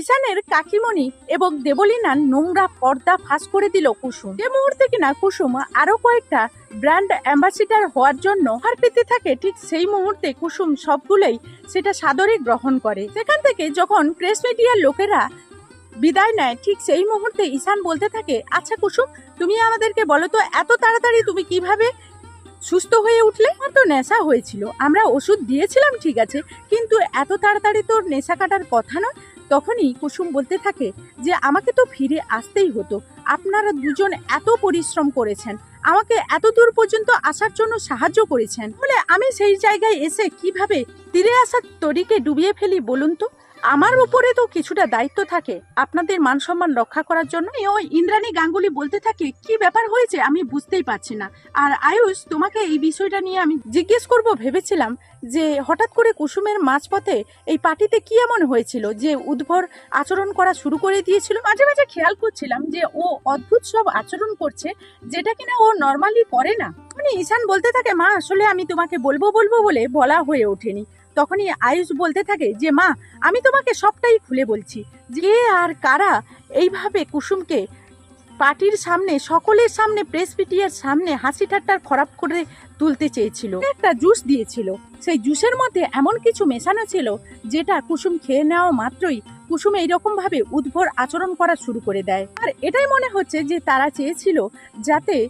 ঈশানের কাকিমণি এবং দেবলীনার নোংরা পর্দা ফাঁস করে দিল কুসুম। যে মুহূর্তে কিনা কুসুম আরও কয়েকটা ব্র্যান্ড অ্যাম্বাসিডার হওয়ার জন্য হার পেতে থাকে, ঠিক সেই মুহূর্তে কুসুম সবগুলোই সেটা সাদরে গ্রহণ করে। সেখান থেকে যখন প্রেস মিডিয়ার লোকেরা বিদায় নেয়, ঠিক সেই মুহূর্তে ঈশান বলতে থাকে আচ্ছা কুসুম, তুমি আমাদেরকে বলো তো, এত তাড়াতাড়ি তুমি কীভাবে সুস্থ হয়ে উঠলে? তো নেশা হয়েছিল। আমরা ওষুধ দিয়েছিলাম, ঠিক আছে, কিন্তু এত তাড়াতাড়ি তোর নেশা কাটার কথা নয়। তখনই কুসুম বলতে থাকে যে, আমাকে তো ফিরে আসতেই হতো। আপনারা দুজন এত পরিশ্রম করেছেন। আমাকে এত দূর পর্যন্ত আসার জন্য সাহায্য করেছেন। বলে আমি সেই জায়গায় এসে কীভাবে তীরে আসার তরিকে ডুবিয়ে ফেলি বলুন তো? আমার উপরে তো কিছুটা দায়িত্ব থাকে। আপনাদের মান সম্মান রক্ষা করার জন্য ওই ইন্দ্রাণী গাঙ্গুলি বলতে থাকে, কি ব্যাপার হয়েছে? আমি বুঝতেই পারছি না। আর আয়ুষ, তোমাকে এই বিষয়টা নিয়ে আমি জিজ্ঞেস করব ভেবেছিলাম যে, হঠাৎ করে কুসুমের মাঝপথে এই পার্টিতে কি এমন হয়েছিল যে উদ্ভর আচরণ করা শুরু করে দিয়েছিল? মাঝে মাঝে খেয়াল করছিলাম যে ও অদ্ভুত সব আচরণ করছে, যেটা কিনা ও নর্মালি করে না। মানে ঈশান বলতে থাকে, মা, আসলে আমি তোমাকে বলব বলব বলে বলা হয়ে ওঠেনি। তখনই আয়ুষ বলতে থাকে যে, মা, আমি তোমাকে সবটাই খুলে বলছি। যে আর কারা এইভাবে কুসুমকে পার্টির সামনে, সকলের সামনে প্রেস পিটিয়ার সামনে হাসি ঠাট্টার খরাপ করে তুলতে চেয়েছিল। একটা জুস দিয়েছিল। সেই জুসের মধ্যে এমন কিছু মেশানো ছিল যেটা কুসুম খেয়ে নেওয়া মাত্রই কুসুম এইরকম ভাবে উদ্ভর আচরণ করা শুরু করে দেয়। আর এটাই মনে হচ্ছে যে তারা চেয়েছিল যাতে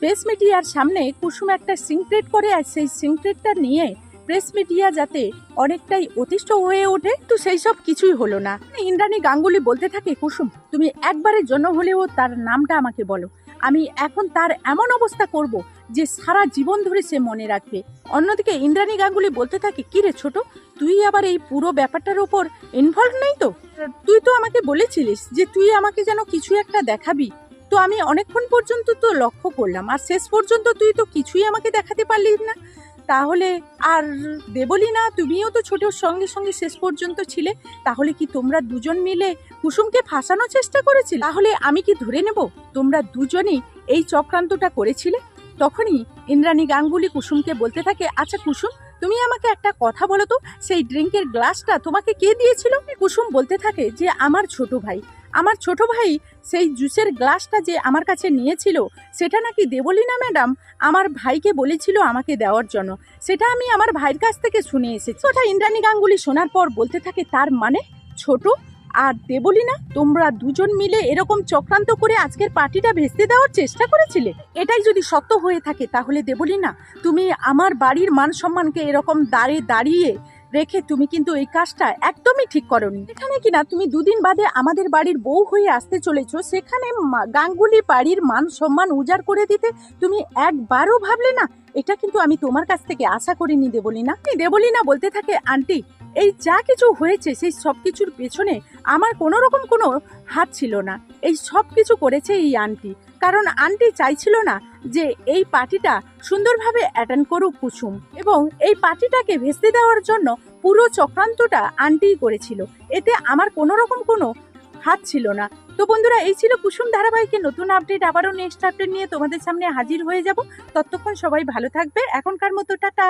প্রেস মিডিয়ার সামনে কুসুম একটা সিংক্রেট করে আর সেই সিংক্রেটটা নিয়ে প্রেস মিডিয়া যাতে অনেকটাই অতিষ্ঠ হয়ে ওঠে, তো সেই সব কিছুই হলো না। ইন্দ্রাণী গাঙ্গুলি বলতে থাকে, কুসুম, তুমি একবারের জন্য হলেও তার নামটা আমাকে বলো। আমি এখন তার এমন অবস্থা করব যে সারা জীবন ধরে সে মনে রাখবে। অন্যদিকে ইন্দ্রাণী গাঙ্গুলি বলতে থাকে, কি রে ছোট, তুই আবার এই পুরো ব্যাপারটার ওপর ইনভলভ নেই তো? তুই তো আমাকে বলেছিলিস যে তুই আমাকে যেন কিছু একটা দেখাবি। তো আমি অনেকক্ষণ পর্যন্ত তো লক্ষ্য করলাম, আর শেষ পর্যন্ত তুই তো কিছুই আমাকে দেখাতে পারলি না। তাহলে আর দেবলি না, তুমিও তো ছোটর সঙ্গে সঙ্গে শেষ পর্যন্ত ছিলে, তাহলে কি তোমরা দুজন মিলে কুসুমকে ফাঁসানোর চেষ্টা করেছিলে? তাহলে আমি কি ধরে নেব? তোমরা দুজনেই এই চক্রান্তটা করেছিলে? তখনই ইন্দ্রাণী গাঙ্গুলি কুসুমকে বলতে থাকে আচ্ছা কুসুম, তুমি আমাকে একটা কথা বলো তো, সেই ড্রিঙ্কের গ্লাসটা তোমাকে কে দিয়েছিল? কুসুম বলতে থাকে যে, আমার ছোট ভাই। আমার ছোট ভাই সেই জুসের গ্লাসটা যে আমার কাছে নিয়েছিল, সেটা নাকি দেবলীনা ম্যাডাম? আমার ভাইকে বলেছিল আমাকে দেওয়ার জন্য। সেটা আমি আমার ভাইয়ের কাছ থেকে শুনে এসেছি। ওটা ইন্দ্রাণী গাঙ্গুলি শোনার পর বলতে থাকে, তার মানে? ছোট? আর দেবলীনা তোমরা দুজন মিলে এরকম চক্রান্ত করে আজকের পার্টিটা ভেস্তে দেওয়ার চেষ্টা করেছিলে? এটাই যদি সত্য হয়ে থাকে, তাহলে দেবলীনা তুমি আমার বাড়ির মান সম্মানকে এরকম দাঁড়ে দাঁড়িয়ে রেখে তুমি কিন্তু এই কাজটা একদমই ঠিক করনি। এখানে কিনা তুমি দুদিন বাদে আমাদের বাড়ির বউ হয়ে আসতে চলেছো, সেখানে গাঙ্গুলি বাড়ির মান সম্মান উজাড় করে দিতে তুমি একবারও ভাবলে না? এটা কিন্তু আমি তোমার কাছ থেকে আশা করিনি দেবলীনা। দেবলীনা বলতে থাকে, আন্টি, এই যা কিছু হয়েছে সেই সব কিছুর পেছনে আমার কোনো রকম কোনো হাত ছিল না। এই সব কিছু করেছে এই আন্টি। কারণ আন্টি চাইছিল না যে এই পার্টিটা সুন্দরভাবে অ্যাটেন্ড করুক কুসুম। এবং এই পার্টিটাকে ভেস্তে দেওয়ার জন্য পুরো চক্রান্তটা আন্টিই করেছিল। এতে আমার কোনো রকম কোনো হাত ছিল না। তো বন্ধুরা, এই ছিল কুসুম ধারাবাহিকের নতুন আপডেট আবারও নেক্সট আপডেট নিয়ে তোমাদের সামনে হাজির হয়ে যাব। ততক্ষণ সবাই ভালো থাকবে। এখনকার মতো, টাটা।